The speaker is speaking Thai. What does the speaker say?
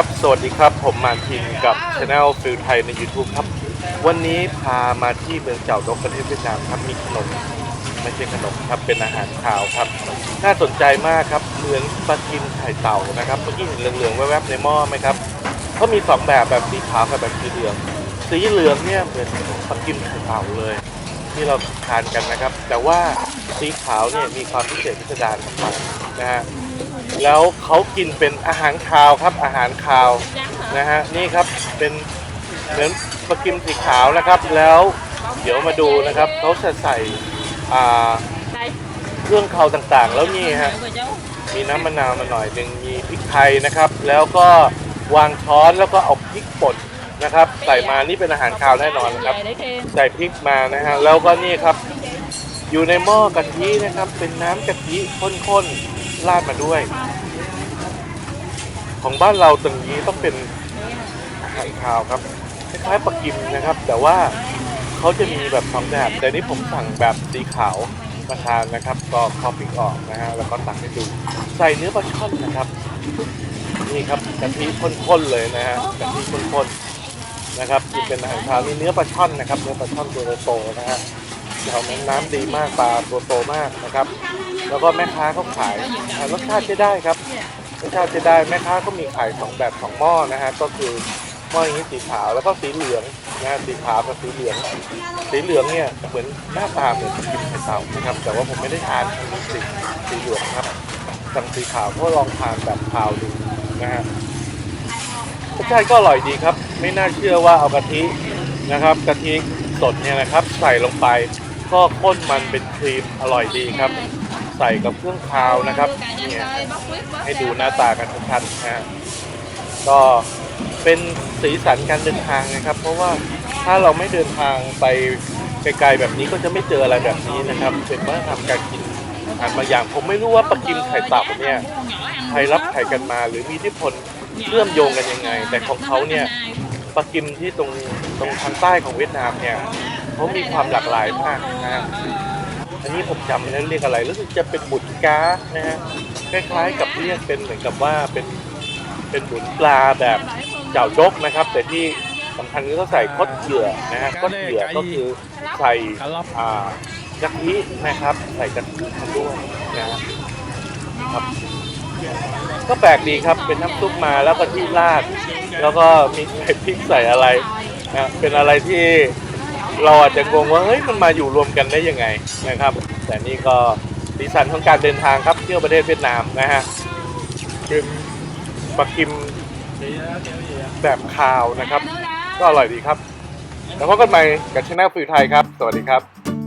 ครับ สวัสดีครับ ผมมานทินกับช anel ฟิลไทยใน YouTube ครับ วันนี้พามาที่เมืองเจ้าดกประเทศเวียดนามครับมีขนมไม่ใช่ขนมครับเป็นอาหารขาวครับ น่าสนใจมากครับเหมือนปลากินไข่เต่านะครับเมื่อกี้เห็นเหลืองๆแวบๆในหม้อไหมครับเขามีสองแบบแบบสีขาวกับแบบสีเหลือง สีเหลืองเนี่ยเหมือนปลากินไข่เต่าเลย ที่เราทานกันนะครับ แต่ว่าสีขาวเนี่ยมีความพิเศษพิสดารมากๆนะฮะ แล้วเขากินเป็นอาหารคาวครับอาหารคาวนะฮะนี่ครับเป็นเหมือนปลากิมสีขาวนะครับ แล้วเดี๋ยวมาดูนะครับเขาจะใส่เครื่องคาวต่างๆ แล้วนี่ฮะมีน้ำมะนาวมาหน่อยหนึ่งมีพริกไทยนะครับ แล้วก็วางช้อนแล้วก็เอาพริกป่นนะครับ ใส่มานี่เป็นอาหารคาวแน่นอนนะครับ ใส่พริกมานะฮะแล้วก็นี่ครับ อยู่ในหม้อกะทินะครับ เป็นน้ำกะทิข้นๆ ราดมาด้วย ของบ้านเราตรงนี้ต้องเป็นอาหารคาวครับคล้ายๆปลากิมนะครับ แต่ว่าเขาจะมีแบบสองแบบแต่นี้ผมสั่งแบบสีขาวมาทานนะครับ ก็คอพริกออกนะฮะแล้วก็ตักให้ดู ใส่เนื้อปลาช่อนนะครับ นี่ครับกะทิข้นๆเลยนะฮะกะทิข้นๆนะครับที่เป็นอาหารคาวนี่เนื้อปลาช่อนนะครับเนื้อปลาช่อนตัวโตนะฮะ เขาน้ำดีมากปลาตัวโตมากนะครับ แล้วก็แม่ค้าเขาขายรสชาติใช้ได้ครับรสชาติจะได้แม่ค้าก็มีขายสองแบบสองหม้อนะฮะก็คือหม้ออย่างนี้สีขาวแล้วก็สีเหลืองนะฮะสีขาวกับสีเหลือง สีเหลืองเนี่ยเหมือนหน้าตาเหมือนกินไข่เต่านะครับ แต่ว่าผมไม่ได้ทานสีสีเหลืองครับสั่งสีขาวก็ลองทานแบบขาวดูนะฮะรสชาติก็อร่อยดีครับ ไม่น่าเชื่อว่าเอากะทินะครับกะทิสดเนี่ยนะครับ ใส่ลงไป ก็ข้นมันเป็นครีมอร่อยดีครับ ใส่กับเครื่องคาวนะครับเนี่ยให้ดูหน้าตากันชัดๆนะฮะก็เป็นสีสันการเดินทางนะครับ เพราะว่าถ้าเราไม่เดินทางไปไกลๆแบบนี้ก็จะไม่เจออะไรแบบนี้นะครับ เป็นวัฒนธรรมการกินอาหารบางอย่าง ผมไม่รู้ว่าปลากิมไข่ต่าเนี่ยใครรับไข่กันมาหรือมีทธิพลเชื่อมโยงกันยังไง แต่ของเขาเนี่ยปลากิมที่ตรงตรงทางใต้ของเวียดนามเนี่ย เขามีความหลากหลายมากนะฮะอันนี้ผมจำไม่ได้เรียกอะไรรู้สึกจะเป็นบุญก้านะฮะคล้ายๆกับเรียกเป็นเหมือนกับว่าเป็นเป็นบุญปลาแบบเจ้าดกนะครับ แต่ที่สำคัญคือเขาใส่คดเหยื่อนะฮะคดเหยื่อก็คือใส่อ่ากะทินะครับ ใส่กะทิมาด้วยนะครับ ก็แปลกดีครับเป็นน้ำซุปมาแล้วก็ที่ราด แล้วก็มีใส่พริกใส่อะไรนะเป็นอะไรที่ เราอาจจะงงว่าเฮ้ยมันมาอยู่รวมกันได้ยังไงนะครับ แต่นี่ก็สีสันของการเดินทางครับเที่ยวประเทศเวียดนามนะฮะกินปลากิมแบบคาวนะครับ ก็อร่อยดีครับ แล้วพบกันใหม่กับช่องฟิวไทยครับ สวัสดีครับ